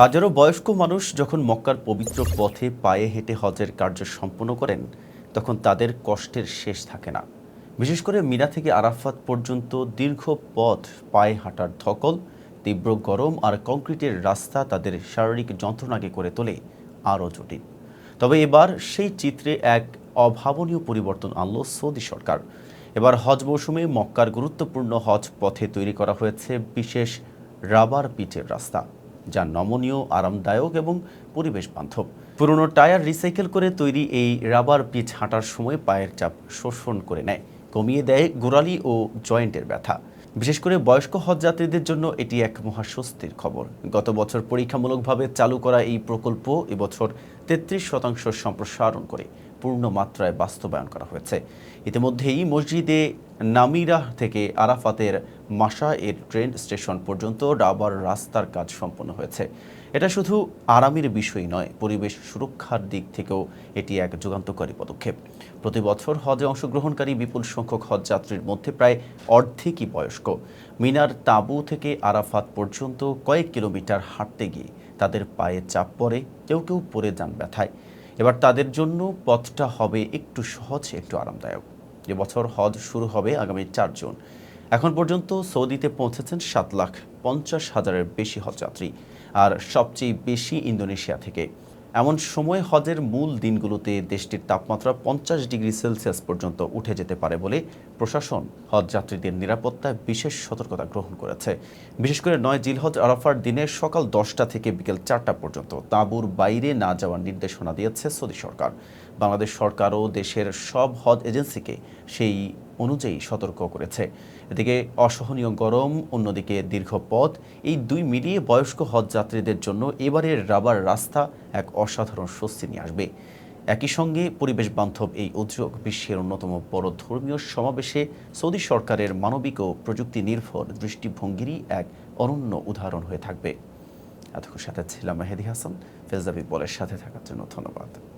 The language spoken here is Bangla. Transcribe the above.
হাজারো বয়স্ক মানুষ যখন মক্কার পবিত্র পথে পায়ে হেঁটে হজের কার্য সম্পন্ন করেন, তখন তাদের কষ্টের শেষ থাকে না। বিশেষ করে মিনা থেকে আরাফাত পর্যন্ত দীর্ঘ পথ পায়ে হাঁটার ধকল, তীব্র গরম আর কংক্রিটের রাস্তা তাদের শারীরিক যন্ত্রণাকে করে তোলে আরও জটিল। তবে এবার সেই চিত্রে এক অভাবনীয় পরিবর্তন আনল সৌদি সরকার। এবার হজ মৌসুমে মক্কার গুরুত্বপূর্ণ হজ পথে তৈরি করা হয়েছে বিশেষ রাবার পিচের রাস্তা। যা নমনীয়, আরামদায়ক এবং পরিবেশ বান্ধব। পুরনো টায়ার রিসাইকেল করে তৈরি এই রাবার পিচ হাঁটার সময় পায়ের চাপ শোষণ করে নেয়, কমিয়ে দেয় গোড়ালি ও জয়েন্টের ব্যথা। বিশেষ করে বয়স্ক হজযাত্রীদের জন্য এটি এক মহাস্বস্তির খবর। গত বছর পরীক্ষামূলকভাবে চালু করা এই প্রকল্প এবছর তেত্রিশ শতাংশ সম্প্রসারণ করে পূর্ণ মাত্রায় বাস্তবায়ন করা হয়েছে। ইতিমধ্যেই মসজিদে নামিরা থেকে আরাফাতের মাসা এর ট্রেন স্টেশন পর্যন্ত রাবার রাস্তার কাজ সম্পন্ন হয়েছে। এটা শুধু আরামের বিষয় নয়, পরিবেশ সুরক্ষার দিক থেকেও এটি এক যুগান্তকারী পদক্ষেপ। প্রতি বছর হজে অংশগ্রহণকারী বিপুল সংখ্যক হজযাত্রীর মধ্যে প্রায় অর্ধেকই বয়স্ক। মিনার তাঁবু থেকে আরাফাত পর্যন্ত কয়েক কিলোমিটার হাঁটতে গিয়ে তাদের পায়ে চাপ পড়ে, কেউ কেউ পড়ে যান ব্যথায়। এবার তাদের জন্য পথটা হবে একটু সহজ, একটু আরামদায়ক। এবছর হজ শুরু হবে আগামী চার জুন। এখন পর্যন্ত সৌদিতে পৌঁছেছেন সাত লাখ পঞ্চাশ হাজারের বেশি হজযাত্রী, আর সবচেয়ে বেশি ইন্দোনেশিয়া থেকে। এমন সময় হজের মূল দিনগুলোতে দেশটির তাপমাত্রা পঞ্চাশ ডিগ্রি সেলসিয়াস পর্যন্ত উঠে যেতে পারে বলে প্রশাসন হজযাত্রীদের নিরাপত্তায় বিশেষ সতর্কতা গ্রহণ করেছে। বিশেষ করে নয় জিলহজ আরাফার দিনে সকাল দশটা থেকে বিকেল চারটা পর্যন্ত তাঁবুর বাইরে না যাওয়ার নির্দেশনা দিয়েছে সৌদি সরকার। বাংলাদেশ সরকারও দেশের সব হজ এজেন্সিকে সেই অনুযায়ী সতর্ক করেছে। এদিকে অসহনীয় গরম, অন্যদিকে দীর্ঘ পথ, এই দুই মিলিয়ে বয়স্ক হজযাত্রীদের জন্য এবারের রাবার রাস্তা এক অসাধারণ স্বস্তি নিয়ে আসবে। একই সঙ্গে পরিবেশ বান্ধব এই উদ্যোগ বিশ্বের অন্যতম বড় ধর্মীয় সমাবেশে সৌদি সরকারের মানবিক ও প্রযুক্তি নির্ভর দৃষ্টিভঙ্গিরই এক অনন্য উদাহরণ হয়ে থাকবে। এতক্ষণ সাথে ছিলাম মেহেদি হাসান। ফেজাবি বলের সাথে থাকার জন্য ধন্যবাদ।